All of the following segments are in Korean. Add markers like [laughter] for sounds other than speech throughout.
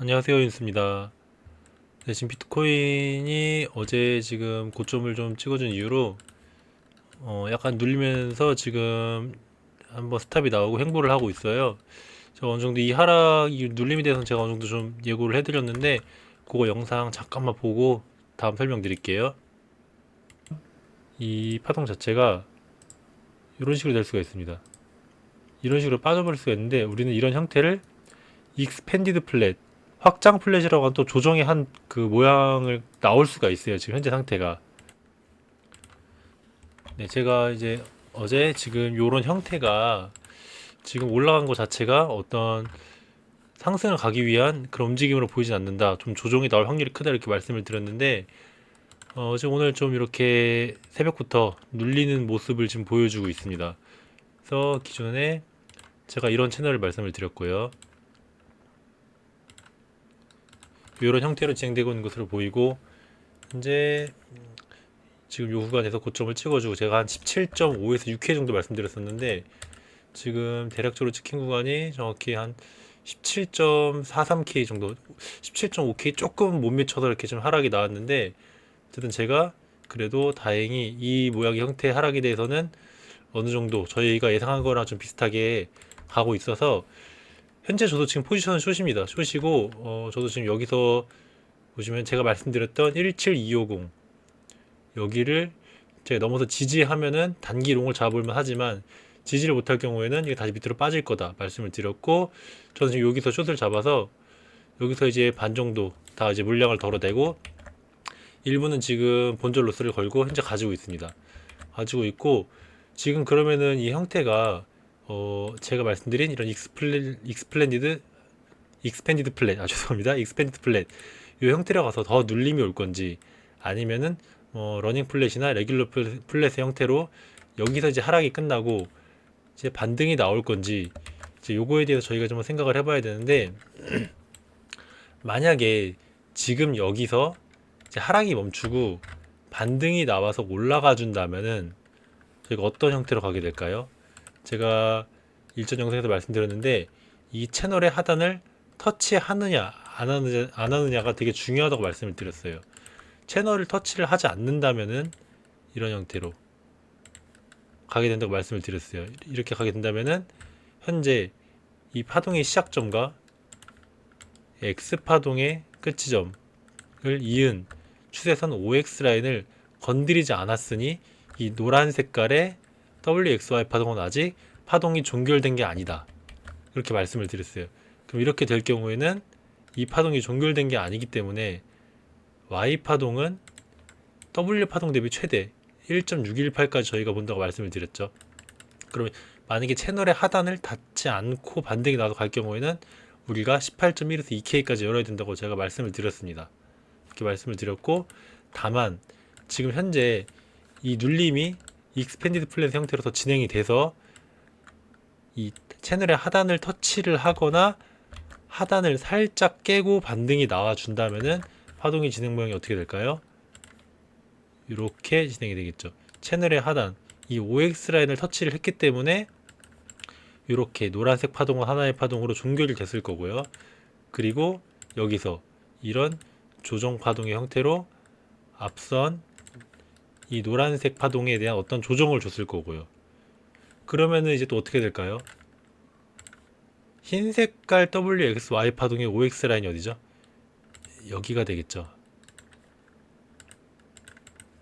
안녕하세요 윤수입니다. 네, 지금 비트코인이 어제 지금 고점을 좀 찍어준 이후로 어, 약간 눌리면서 지금 한번 스탑이 나오고 횡보를 하고 있어요. 제가 어느 정도 이 하락, 이 눌림에 대해서는 제가 어느 정도 좀 예고를 해드렸는데 그거 영상 잠깐만 보고 다음 설명드릴게요. 이 파동 자체가 이런 식으로 될 수가 있습니다. 이런 식으로 빠져버릴 수가 있는데 우리는 이런 형태를 익스펜디드 플랫 확장 플랫이라고 하는 또 조정의 한 그 모양을 나올 수가 있어요. 지금 현재 상태가. 네, 제가 이제 어제 지금 요런 형태가 지금 올라간 것 자체가 어떤 상승을 가기 위한 그런 움직임으로 보이진 않는다. 좀 조정이 나올 확률이 크다 이렇게 말씀을 드렸는데 어, 지금 오늘 좀 이렇게 새벽부터 눌리는 모습을 지금 보여주고 있습니다. 그래서 기존에 제가 이런 채널을 말씀을 드렸고요. 이런 형태로 진행되고 있는 것으로 보이고 현재 지금 요 구간에서 고점을 찍어주고 제가 한 17.5에서 6회 정도 말씀드렸었는데 지금 대략적으로 찍힌 구간이 정확히 한 17.43K 정도 17.5K 조금 못 미쳐서 이렇게 좀 하락이 나왔는데 어쨌든 제가 그래도 다행히 이 모양의 형태의 하락에 대해서는 어느 정도 저희가 예상한 거랑 좀 비슷하게 가고 있어서 현재 저도 지금 포지션은 숏입니다. 숏이고 어, 저도 지금 여기서 보시면 제가 말씀드렸던 17250 여기를 제가 넘어서 지지하면은 단기 롱을 잡을만 하지만 지지를 못할 경우에는 이게 다시 밑으로 빠질 거다 말씀을 드렸고 저는 지금 여기서 숏을 잡아서 여기서 이제 반 정도 다 이제 물량을 덜어내고 일부는 지금 본절 로스를 걸고 현재 가지고 있습니다. 가지고 있고 지금 그러면은 이 형태가 어 제가 말씀드린 이런 익스플랜 익스플랜디드 익스펜디드 플랫. 아 죄송합니다. 익스펜디드 플랫. 이 형태로 가서 더 눌림이 올 건지 아니면은 어 러닝 플랫이나 레귤러 플- 플랫의 형태로 여기서 이제 하락이 끝나고 이제 반등이 나올 건지 이제 요거에 대해서 저희가 좀 생각을 해봐야 되는데 [clears throat] 만약에 지금 여기서 이제 하락이 멈추고 반등이 나와서 올라가 준다면은 저희가 어떤 형태로 가게 될까요? 제가 일전 영상에서 말씀드렸는데 이 채널의 하단을 터치하느냐 안 하느냐 안 하느냐가 되게 중요하다고 말씀을 드렸어요. 채널을 터치를 하지 않는다면은 이런 형태로 가게 된다고 말씀을 드렸어요. 이렇게 가게 된다면은 현재 이 파동의 시작점과 X 파동의 끝지점을 이은 추세선 OX 라인을 건드리지 않았으니 이 노란 색깔의 WXY 파동은 아직 파동이 종결된 게 아니다. 그렇게 말씀을 드렸어요. 그럼 이렇게 될 경우에는 이 파동이 종결된 게 아니기 때문에 Y 파동은 W 파동 대비 최대 1.618까지 저희가 본다고 말씀을 드렸죠. 그러면 만약에 채널의 하단을 닿지 않고 반등이 나도 갈 경우에는 우리가 18.1에서 2K까지 열어야 된다고 제가 말씀을 드렸습니다. 이렇게 말씀을 드렸고 다만 지금 현재 이 눌림이 익스펜디드 플랫 형태로 더 진행이 돼서 이 채널의 하단을 터치를 하거나 하단을 살짝 깨고 반등이 나와 준다면은 파동의 진행 모양이 어떻게 될까요? 이렇게 진행이 되겠죠. 채널의 하단 이 OX 라인을 터치를 했기 때문에 이렇게 노란색 파동은 하나의 파동으로 종결이 됐을 거고요. 그리고 여기서 이런 조정 파동의 형태로 앞선 이 노란색 파동에 대한 어떤 조정을 줬을 거고요. 그러면은 이제 또 어떻게 될까요? 흰 색깔 WXY 파동의 OX 라인이 어디죠? 여기가 되겠죠.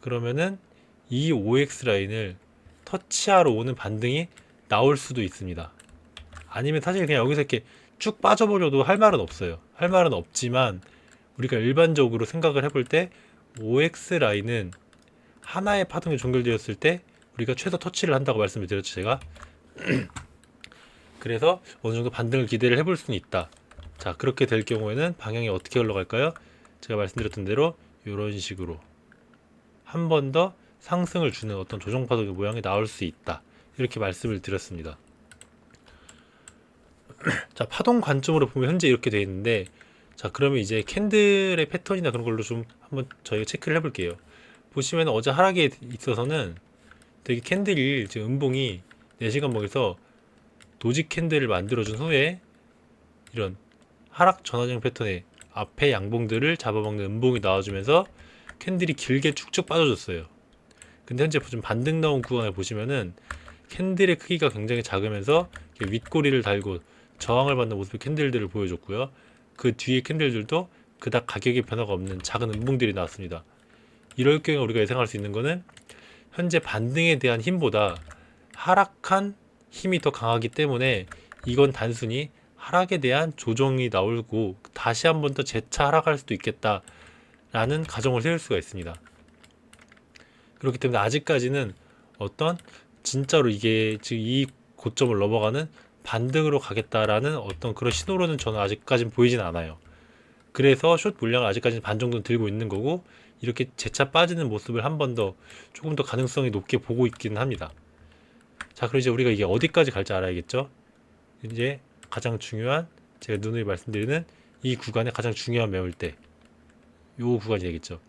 그러면은 이 OX 라인을 터치하러 오는 반등이 나올 수도 있습니다. 아니면 사실 그냥 여기서 이렇게 쭉 빠져버려도 할 말은 없어요. 할 말은 없지만 우리가 일반적으로 생각을 해볼 때 OX 라인은 하나의 파동이 종결되었을 때 우리가 최소 터치를 한다고 말씀을 드렸죠 제가. [clears throat] 그래서 어느 정도 반등을 기대를 해볼 수는 있다. 자 그렇게 될 경우에는 방향이 어떻게 흘러갈까요? 제가 말씀드렸던 대로 이런 식으로 한 번 더 상승을 주는 어떤 조정 파동의 모양이 나올 수 있다. 이렇게 말씀을 드렸습니다. [clears throat] 자 파동 관점으로 보면 현재 이렇게 되어 있는데 자 그러면 이제 캔들의 패턴이나 그런 걸로 좀 한번 저희가 체크를 해볼게요 보시면 어제 하락에 있어서는 되게 캔들이 지금 음봉이 4시간 먹에서 도직 캔들을 만들어준 후에 이런 하락 전환형 패턴에 앞에 양봉들을 잡아먹는 음봉이 나와주면서 캔들이 길게 쭉쭉 빠져줬어요. 근데 현재 좀 반등 나온 구간을 보시면은 캔들의 크기가 굉장히 작으면서 윗꼬리를 달고 저항을 받는 모습의 캔들들을 보여줬고요. 그 뒤에 캔들들도 그닥 가격의 변화가 없는 작은 음봉들이 나왔습니다. 이럴 경우에 우리가 예상할 수 있는 거는 현재 반등에 대한 힘보다 하락한 힘이 더 강하기 때문에 이건 단순히 하락에 대한 조정이 나오고 다시 한 번 더 재차 하락할 수도 있겠다라는 가정을 세울 수가 있습니다. 그렇기 때문에 아직까지는 어떤 진짜로 이게 지금 이 고점을 넘어가는 반등으로 가겠다라는 어떤 그런 신호로는 저는 아직까지는 보이진 않아요. 그래서 숏 물량을 아직까지는 반 정도는 들고 있는 거고 이렇게 재차 빠지는 모습을 한 번 더 조금 더 가능성이 높게 보고 있기는 합니다. 자, 그럼 이제 우리가 이게 어디까지 갈지 알아야겠죠? 이제 가장 중요한 제가 누누이 말씀드리는 이 구간의 가장 중요한 매물대 요 구간이 되겠죠.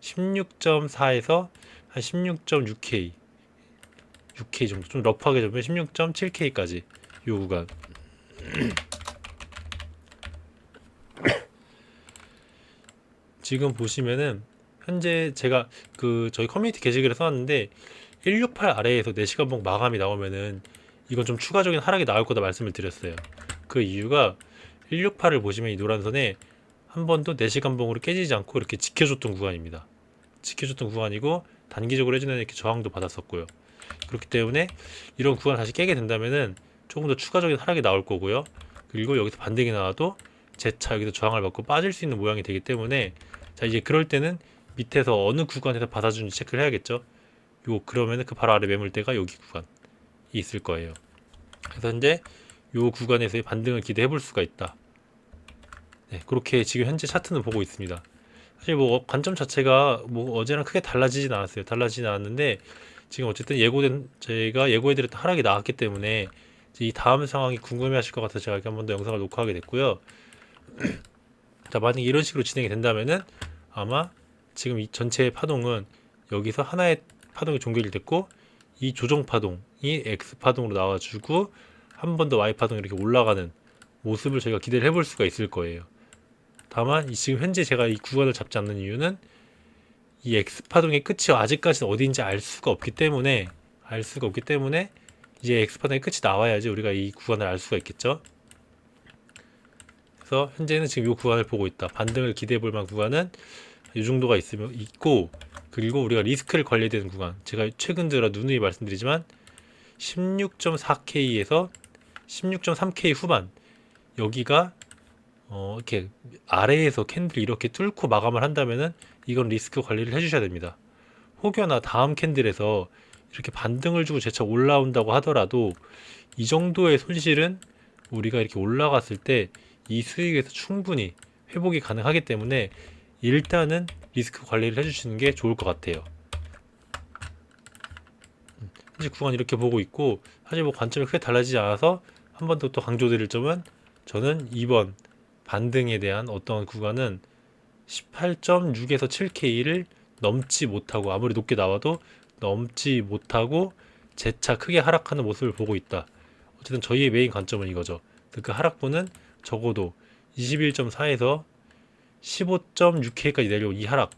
16.4에서 한 16.6K 6K 정도 좀 러프하게 잡으면 16.7K까지 요 구간 [clears throat] 지금 보시면은 현재 제가 그 저희 커뮤니티 게시글에 써놨는데 168 아래에서 4시간 봉 마감이 나오면은 이건 좀 추가적인 하락이 나올 거다 말씀을 드렸어요. 그 이유가 168을 보시면 이 노란 선에 한 번도 4시간 봉으로 깨지지 않고 이렇게 지켜줬던 구간입니다. 지켜줬던 구간이고 단기적으로 해주는 이렇게 저항도 받았었고요. 그렇기 때문에 이런 구간을 다시 깨게 된다면은 조금 더 추가적인 하락이 나올 거고요. 그리고 여기서 반등이 나와도 재차 여기서 저항을 받고 빠질 수 있는 모양이 되기 때문에 자 이제 그럴 때는 밑에서 어느 구간에서 받아주는지 체크를 해야겠죠. 요 그러면은 그 바로 아래 매물대가 여기 구간이 있을 거예요. 그래서 이제 요 구간에서의 반등을 기대해 볼 수가 있다. 네, 그렇게 지금 현재 차트는 보고 있습니다. 사실 뭐 관점 자체가 뭐 어제랑 크게 달라지진 않았어요. 달라지진 않았는데 지금 어쨌든 예고된 제가 예고해드렸던 하락이 나왔기 때문에 이 다음 상황이 궁금해하실 것 같아서 제가 이렇게 한 번 더 영상을 녹화하게 됐고요. [clears throat] 자 만약 이런 식으로 진행이 된다면은 아마 지금 이 전체의 파동은 여기서 하나의 파동이 종결이 됐고 이 조정 파동이 X 파동으로 나와주고 한 번 더 Y 파동 이렇게 올라가는 모습을 저희가 기대를 해볼 수가 있을 거예요. 다만 이 지금 현재 제가 이 구간을 잡지 않는 이유는 이 X 파동의 끝이 아직까지는 어디인지 알 수가 없기 때문에 알 수가 없기 때문에 이제 X 파동의 끝이 나와야지 우리가 이 구간을 알 수가 있겠죠. 그래서 현재는 지금 이 구간을 보고 있다. 반등을 기대해 볼 만한 구간은 이 정도가 있으면 있고 그리고 우리가 리스크를 관리해야 되는 구간 제가 최근 들어 누누이 말씀드리지만 16.4K에서 16.3K 후반 여기가 어, 이렇게 아래에서 캔들이 이렇게 뚫고 마감을 한다면은 이건 리스크 관리를 해주셔야 됩니다. 혹여나 다음 캔들에서 이렇게 반등을 주고 재차 올라온다고 하더라도 이 정도의 손실은 우리가 이렇게 올라갔을 때 이 수익에서 충분히 회복이 가능하기 때문에 일단은 리스크 관리를 해주시는 게 좋을 것 같아요. 음, 현재 구간 이렇게 보고 있고 사실 뭐 관점이 크게 달라지지 않아서 한 번 더 또 강조드릴 점은 저는 2번 반등에 대한 어떤 구간은 18.6에서 7K를 넘지 못하고 아무리 높게 나와도 넘지 못하고 재차 크게 하락하는 모습을 보고 있다. 어쨌든 저희의 메인 관점은 이거죠. 그 하락분은 적어도 21.4에서 15.6K까지 내려온 이 하락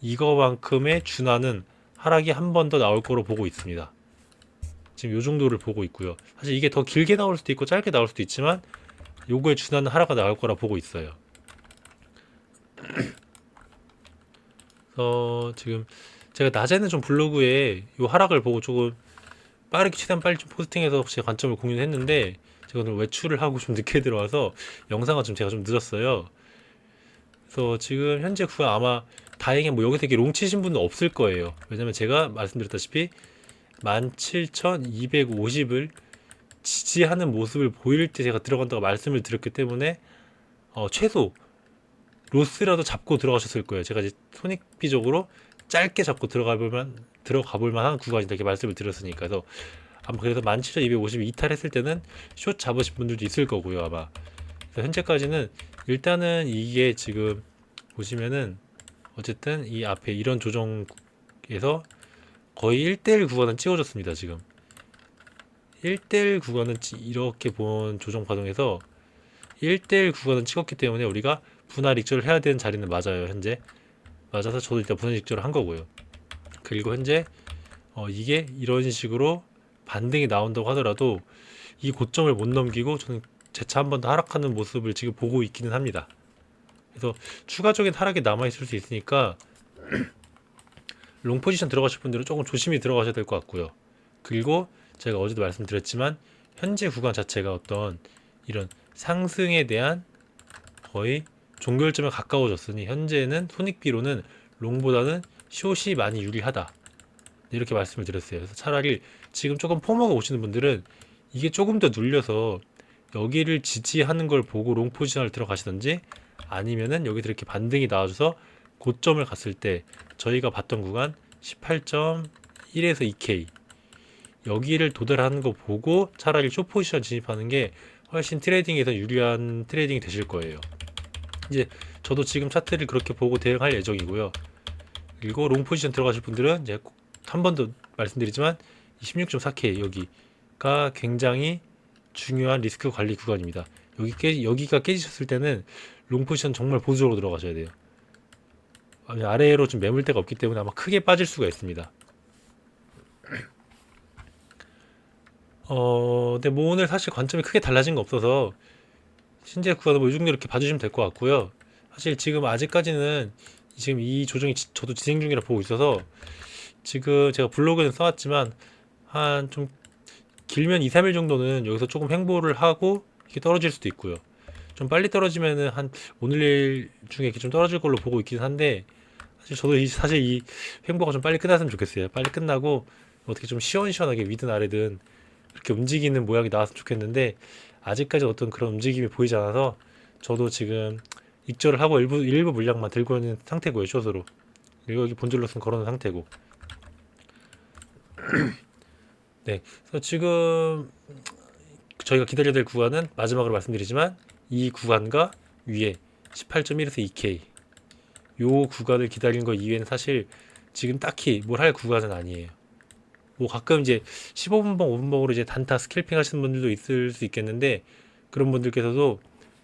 이거만큼의 준하는 하락이 한 번 더 나올 거로 보고 있습니다. 지금 요 정도를 보고 있고요. 사실 이게 더 길게 나올 수도 있고 짧게 나올 수도 있지만 요거에 준하는 하락가 나올 거라 보고 있어요. 그래서 [clears throat] 지금 제가 낮에는 좀 블로그에 요 하락을 보고 조금 빠르게 최대한 빨리 좀 포스팅해서 제 관점을 공유했는데 제가 오늘 외출을 하고 좀 늦게 들어와서 영상은 좀 제가 좀 늦었어요. 그래서 지금 현재 구간 아마 다행히 뭐 여기서 이렇게 롱 치신 분은 없을 거예요. 왜냐면 제가 말씀드렸다시피 17,250을 지지하는 모습을 보일 때 제가 들어간다고 말씀을 드렸기 때문에 어, 최소 로스라도 잡고 들어가셨을 거예요. 제가 이제 손익비적으로 짧게 잡고 들어가 볼만 들어가 볼 만한 구간이다 이렇게 말씀을 드렸으니까 그래서 아마 그래서 17,250 이탈했을 때는 숏 잡으신 분들도 있을 거고요 아마 그래서 현재까지는 일단은 이게 지금 보시면은 어쨌든 이 앞에 이런 조정에서 거의 1대1 구간은 찍어줬습니다 지금. 1대1 구간은 찌- 이렇게 본 조정 파동에서 1대1 구간은 찍었기 때문에 우리가 분할 익절을 해야 되는 자리는 맞아요 현재. 맞아서 저도 일단 분할 익절을 한 거고요. 그리고 현재 어, 이게 이런 식으로 반등이 나온다고 하더라도 이 고점을 못 넘기고 저는 재차 한 번 더 하락하는 모습을 지금 보고 있기는 합니다 그래서 추가적인 하락이 남아 있을 수 있으니까 [clears throat] 롱 포지션 들어가실 분들은 조금 조심히 들어가셔야 될 것 같고요. 그리고 제가 어제도 말씀드렸지만 현재 구간 자체가 어떤 이런 상승에 대한 거의 종결점에 가까워졌으니 현재는 손익비로는 롱보다는 숏이 많이 유리하다. 이렇게 말씀을 드렸어요. 그래서 차라리 지금 조금 포머가 오시는 분들은 이게 조금 더 눌려서 여기를 지지하는 걸 보고 롱 포지션을 들어가시든지 아니면은 여기서 이렇게 반등이 나와줘서 고점을 갔을 때 저희가 봤던 구간 18.1에서 2K 여기를 도달하는 거 보고 차라리 쇼 포지션 진입하는 게 훨씬 트레이딩에서 유리한 트레이딩이 되실 거예요. 이제 저도 지금 차트를 그렇게 보고 대응할 예정이고요. 그리고 롱 포지션 들어가실 분들은 이제 한 번 더 말씀드리지만 16.4K 여기가 굉장히 중요한 리스크 관리 구간입니다. 여기 깨, 여기가 깨지셨을 때는 롱 포지션 정말 보수적으로 들어가셔야 돼요. 아래로 좀 매물 대가 없기 때문에 아마 크게 빠질 수가 있습니다. [clears throat] 어, 근데 뭐 오늘 사실 관점이 크게 달라진 거 없어서 신재 구간은 뭐이 정도 이렇게 봐주시면 될 것 같고요. 사실 지금 아직까지는 지금 이 조정이 지- 저도 진행 중이라 보고 있어서 지금 제가 블로그는 써왔지만 한 좀 길면 2, 3일 정도는 여기서 조금 횡보를 하고 이렇게 떨어질 수도 있고요. 좀 빨리 떨어지면은 한 오늘 내일 중에 이렇게 좀 떨어질 걸로 보고 있긴 한데 사실 저도 이, 사실 이 횡보가 좀 빨리 끝났으면 좋겠어요. 빨리 끝나고 어떻게 좀 시원시원하게 위든 아래든 이렇게 움직이는 모양이 나왔으면 좋겠는데 아직까지 어떤 그런 움직임이 보이지 않아서 저도 지금 익절을 하고 일부 일부 물량만 들고 있는 상태고요 숏으로 여기 본질로서는 걸어놓은 상태고 네 그래서 지금 저희가 기다려야 될 구간은 마지막으로 말씀드리지만 이 구간과 위에 18.1에서 2K 요 구간을 기다리는 거 이외에는 사실 지금 딱히 뭘 할 구간은 아니에요. 뭐 가끔 이제 15분봉, 5분봉으로 이제 단타 스캘핑 하시는 분들도 있을 수 있겠는데 그런 분들께서도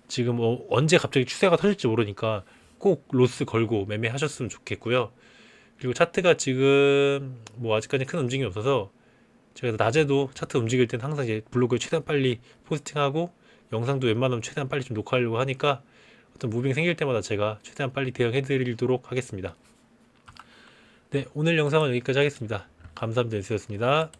지금 어, 언제 갑자기 추세가 터질지 모르니까 꼭 로스 걸고 매매하셨으면 좋겠고요. 그리고 차트가 지금 뭐 아직까지 큰 움직임이 없어서 제가 낮에도 차트 움직일 땐 항상 이제 블로그에 최대한 빨리 포스팅하고 영상도 웬만하면 최대한 빨리 좀 녹화하려고 하니까 어떤 무빙 생길 때마다 제가 최대한 빨리 대응해 드리도록 하겠습니다. 네, 오늘 영상은 여기까지 하겠습니다. 감사합니다. 연수였습니다.